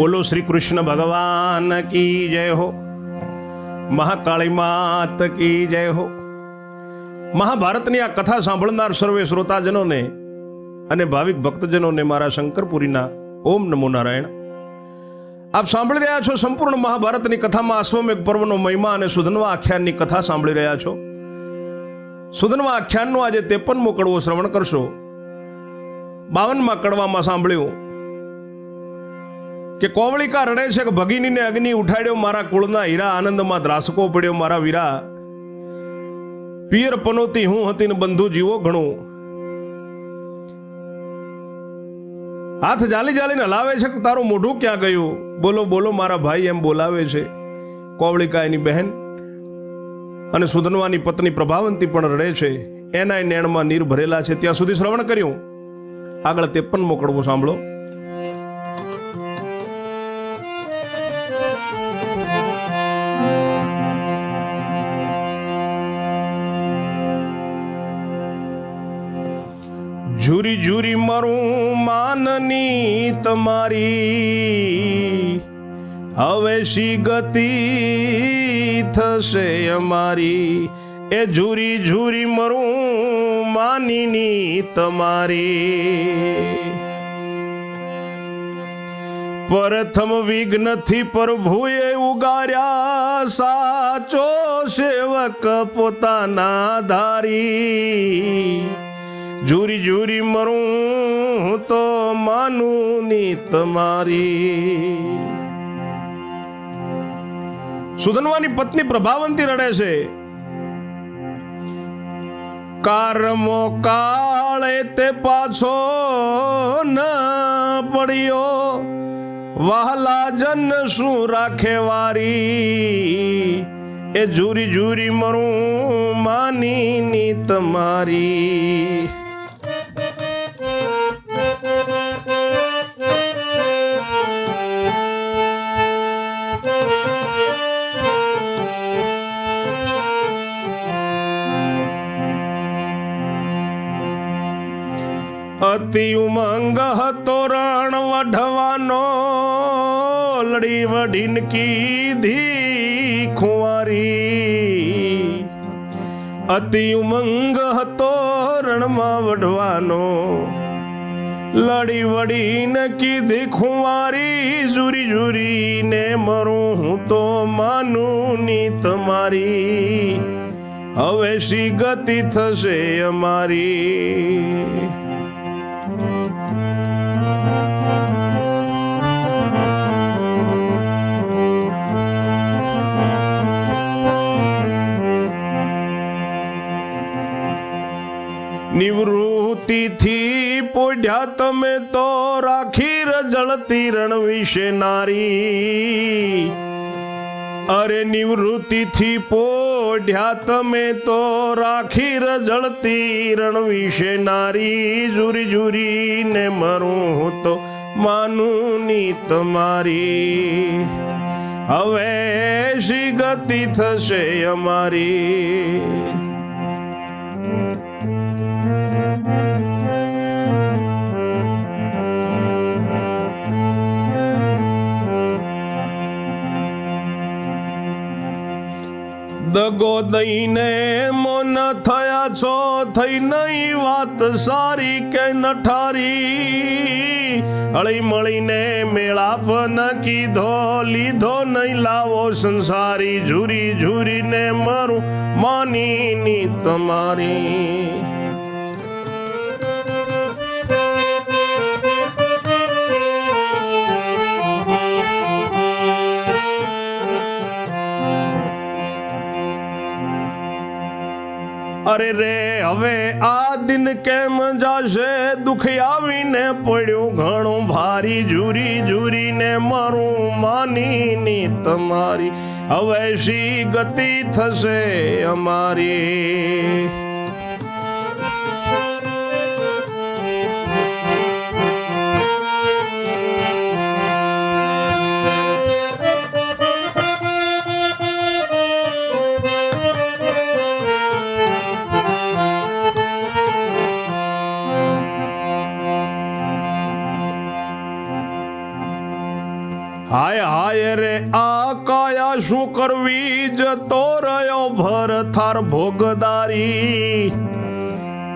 બોલો શ્રી કૃષ્ણ ભગવાન કી જય હો. મહાકાળી માત કી જય હો. મહાભારતની આ કથા સાંભળનાર સર્વે શ્રોતાજનોને અને ભાવિક ભક્તજનોને મારા શંકરપુરીના ઓમ નમો નારાયણ. આપ સાંભળી રહ્યા છો સંપૂર્ણ મહાભારતની કથામાં અશ્વમેઘ પર્વનો મહિમા અને સુધનવા આખ્યાનની કથા સાંભળી રહ્યા છો. સુધનવા આખ્યાનનો આજે ત્રેપનમો કડવો શ્રવણ કરશો. બાવનમાં કડવામાં સાંભળ્યું કે કોવળિકા રડે છે કે ભગીનીને અગ્નિ ઉઠાડ્યો, મારા કુળના હીરા આનંદમાં દ્રાસકો પડ્યો, મારા વીરા. પિયર પનોતી, હું હતી ને બંધુ જીવો ઘણું. હાથ જાલી જાલીને હલાવે છે કે તારું મોઢું ક્યાં ગયું? બોલો બોલો, મારા ભાઈ એમ બોલાવે છે. કોવળિકા એની બહેન અને સુધનવાની પત્ની પ્રભાવંતી પણ રડે છે. એના નેણમાં નીર ભરેલા છે. ત્યાં સુધી શ્રવણ કર્યું. આગળ ત્રેપન મોકળવું સાંભળો. ઝુરી ઝુરી મરું માનની તમારી હવે શી ગતિ થશે અમારી? એ ઝુરી ઝુરી મરું માનીની તમારી પ્રથમ વિઘ્નથી પ્રભુએ ઉગાર્યા સાચો સેવક પોતાના ધારી. ઝુરી જુરી મરું તો માનું ની તમારી. સુધનવાની પત્ની પ્રભાવંતી રડે છે. કારમો કાળે તે પાછો ન પડ્યો. વહલા જન શું રાખે વારી? એ જુરી જુરી મરું માની ની તમારી. ઉમંગ હતો રણ વઢવાનો, લડી વઢીન કીધી ખુવારી. અતિ ઉમંગ હતો રણમાં વઢવાનો, લડી વડીન કીધી ખુવારી. ઝુરી ઝુરી ને મરું હું તો માનું ની તમારી હવે શી ગતિ થશે અમારી? નિવૃત્તિથી પોઢ્યા તમે તો રાખી રજળતી રણ વિશે નારી અરે નિવૃત્તિથી પોઢ્યા તમે તો રાખી રજળતી રણ વિશે નારી જુરી જુરી ને મરું તો માનું ની તમારી. હવે શી ગતિ થશે અમારી? દગો દઈને મોન થયા છો, થઈ નહીં વાત સારી કે નઠારી. હળી મળીને મેળાપ ન કીધો, લીધો નહીં લાવો સંસારી. ઝુરી ઝુરીને મારું માનીની તમારી. હવે આ દિન કેમ જાશે? દુખ આવીને પડ્યું ઘણું ભારી. જુરી ઝુરીને મારું માનીની તમારી હવે શી ગતિ થશે અમારી? હાય હાય રે આ કાયા શું કરવી? જતો રહ્યો ભર થાર ભોગદારી.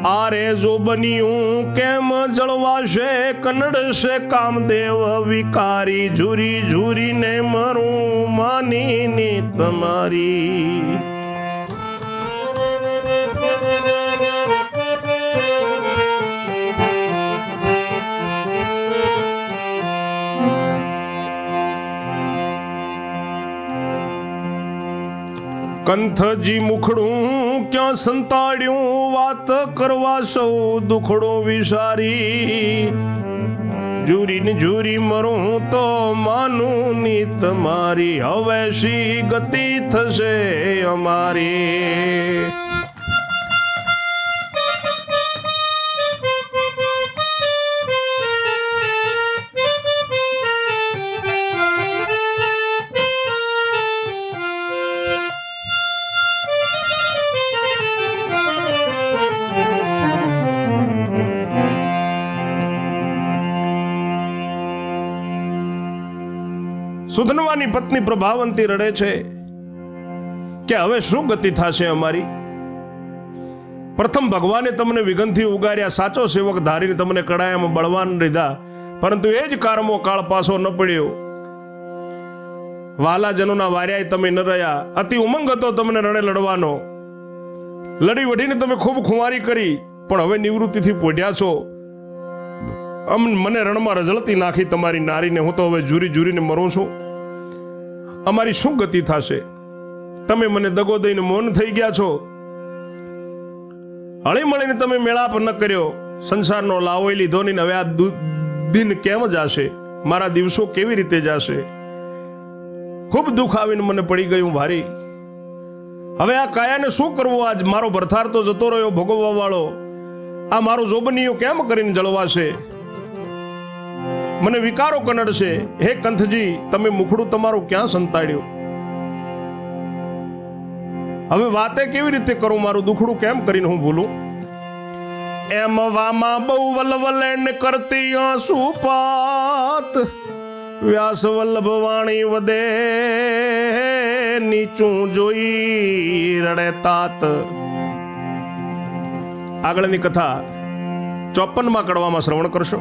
આરે જો બન્યું કેમ જળવાશે? કનડશે કામદેવ વિકારી. ઝુરી ઝુરીને મરું માનીને તમારી. કંથજી મુખડું ક્યાં સંતાડ્યું? વાત કરવા સૌ દુખડું વિસારી. જુરી ને જુરી મરું તો માનું ની તમારી હવે શી ગતિ થશે અમારી? સુધનવાની પત્ની પ્રભાવંતી રડે છે કે હવે શું ગતિ થશે અમારી? પ્રથમ ભગવાને તમને વિઘનથી ઉગાર્યા, સાચો સેવક ધારીને તમને કડાયામાં બળવાન લીધા, પરંતુ એ જ કારમો કાળ પાછો ન પડ્યો. વાલાજનોના વાર્યાય તમે ન રહ્યા, અતિ ઉમંગ હતો તમને રણે લડવાનો. લડી વઢીને તમે ખૂબ ખુમારી કરી, પણ હવે નિવૃત્તિથી પોઢ્યા છો. અમ, મને રણમાં રઝળતી નાખી તમારી નારીને, હું તો હવે જુરી જુરીને મરું છું. અમારી શું ગતિ થશે? તમે મને દગો દઈને મૌન થઈ ગયા છો? હળી મળીને તમે મેળાપ ન કર્યો. સંસારનો લાવો લીધો ને હવે આ દિન કેમ જાશે? મારા દિવસો કેવી રીતે જાશે? ખૂબ દુઃખ આવીને મને પડી ગયું ભારી. હવે આ કાયાને શું કરવું? આજ મારો ભરથાર તો જતો રહ્યો ભોગવવા વાળો આ મારો જોબનીયો કેમ કરીને જળવાશે? મને વિકારો કનડશે હે કંથજી, તમે મુખડું તમારું ક્યાં સંતાડ્યું? હવે વાતે કેવી રીતે કરું? મારું દુખડું કેમ કરીને હું ભૂલું? એમ વામાં બહુ વલવલેન કરતી આંસુપાત વ્યાસ વલ્લભ વાણી વધે, નીચું જોઈ રડે તાત. આગળની કથા ચોપનમાં કડવામાં શ્રવણ કરશો?